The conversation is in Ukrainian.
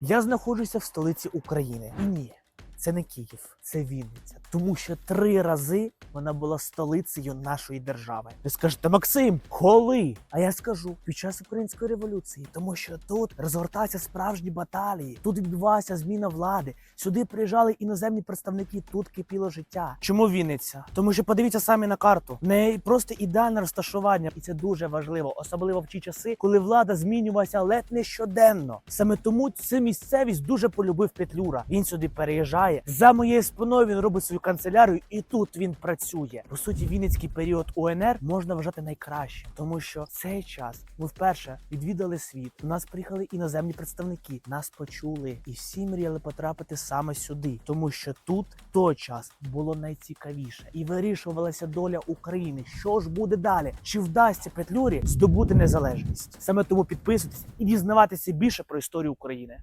Я знаходжуся в столиці України. І ні, це не Київ, це Вінниця. Тому що три рази вона була столицею нашої держави. Ви скажете, Максим, коли? А я скажу під час української революції, тому що тут розгортаються справжні баталії, тут відбувалася зміна влади. Сюди приїжджали іноземні представники, тут кипіло життя. Чому Вінниця? Тому що подивіться самі на карту. В неї просто ідеальне розташування, і це дуже важливо, особливо в ті часи, коли влада змінювалася ледь не щоденно. Саме тому цю місцевість дуже полюбив Петлюра. Він сюди переїжджає. За моєю спиною він робить свою канцелярію, і тут він працює. По суті, Вінницький період УНР можна вважати найкращим, тому що цей час ми вперше відвідали світ. До нас приїхали іноземні представники, нас почули, і всі мріяли потрапити саме сюди, тому що тут той час було найцікавіше і вирішувалася доля України. Що ж буде далі? Чи вдасться Петлюрі здобути незалежність? Саме тому підписуйтесь і дізнаватися більше про історію України.